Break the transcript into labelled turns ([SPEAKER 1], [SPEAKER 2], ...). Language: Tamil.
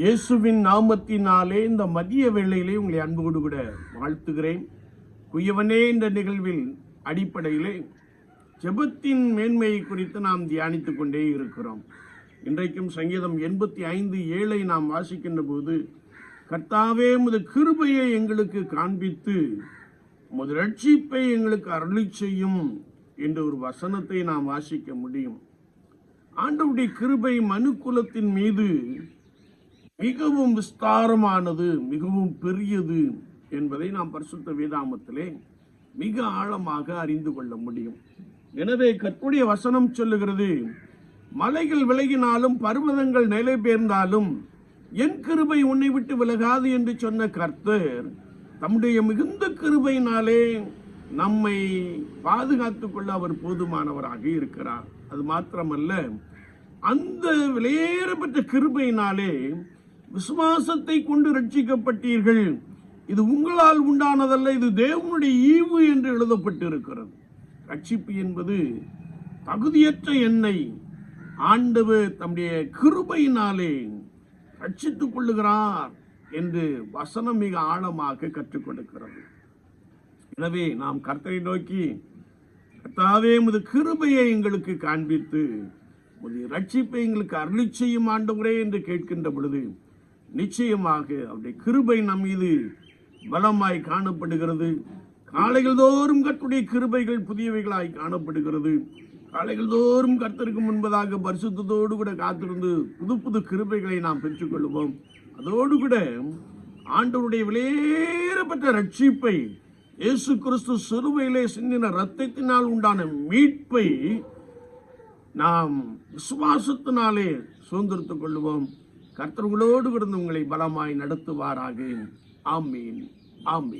[SPEAKER 1] இயேசுவின் நாமத்தினாலே இந்த மதிய வேளையிலே உங்களை அன்போடு கூட வாழ்த்துகிறேன். குயவனே என்ற நிகழ்வில் அடிப்படையிலே ஜெபத்தின் மேன்மையை குறித்து நாம் தியானித்து கொண்டே இருக்கிறோம். இன்றைக்கும் சங்கீதம் எண்பத்தி ஐந்து ஏழை நாம் வாசிக்கின்ற போது கர்த்தாவே முது கிருபையை எங்களுக்கு காண்பித்து முது ரட்சிப்பை எங்களுக்கு அருளி செய்யும் என்ற ஒரு வசனத்தை நாம் வாசிக்க முடியும். ஆண்டவுடைய கிருபை மனுக்குலத்தின் மீது மிகவும் விஸ்தாரமானது மிகவும் பெரியது என்பதை நாம் பரிசுத்த வேதாமத்திலே மிக ஆழமாக அறிந்து கொள்ள முடியும். எனவே கற்புடைய வசனம் சொல்லுகிறது மலைகள் விலகினாலும் பர்வதங்கள் நிலை பெயர்ந்தாலும் என் கிருபை உன்னை விட்டு விலகாது என்று சொன்ன கர்த்தர் தம்முடைய மிகுந்த கிருபையினாலே நம்மை பாதுகாத்துக் கொள்ள அவர் போதுமானவராக இருக்கிறார். அது மாத்திரமல்ல அந்த விலையேறப்பட்ட கிருபையினாலே விசுவாசத்தை கொண்டு ரட்சிக்கப்பட்டீர்கள். இது உங்களால் உண்டானதல்ல இது தேவனுடைய ஈவு என்று எழுதப்பட்டிருக்கிறது. ரட்சிப்பு என்பது தகுதியற்ற என்னை ஆண்டவர் தம்முடைய கிருபையினாலே ரட்சித்துக் கொள்ளுகிறார் என்று வசனம் மிக ஆழமாக கற்றுக் கொடுக்கிறது. எனவே நாம் கர்த்தரை நோக்கி கர்த்தாவே உமது கிருபையை எங்களுக்கு காண்பித்து உமது ரட்சிப்பை எங்களுக்கு அருளி செய்யும் ஆண்டவரே என்று கேட்கின்ற பொழுது நிச்சயமாக அவருடைய கிருபை நம் மீது பலமாய் காணப்படுகிறது. காலைகள் தோறும் கர்த்தருடைய கிருபைகள் புதியவைகளாய் காணப்படுகிறது. காலைகள் தோறும் கர்த்தருக்கு முன்பதாக பரிசுத்தோடு கூட காத்திருந்து புது புது கிருபைகளை நாம் பெற்றுக்கொள்வோம். அதோடு கூட ஆண்டவருடைய விலையேறப்பட்ட ரட்சிப்பை இயேசு கிறிஸ்து சிறுவையிலே சிந்தின ரத்தத்தினால் உண்டான மீட்பை நாம் விசுவாசத்தினாலே சுதந்திரத்துக் கொள்வோம். கர்த்தர்களோடு இருந்து உங்களை பலமாய் நடத்துவாராக. ஆமீன். ஆமீன்.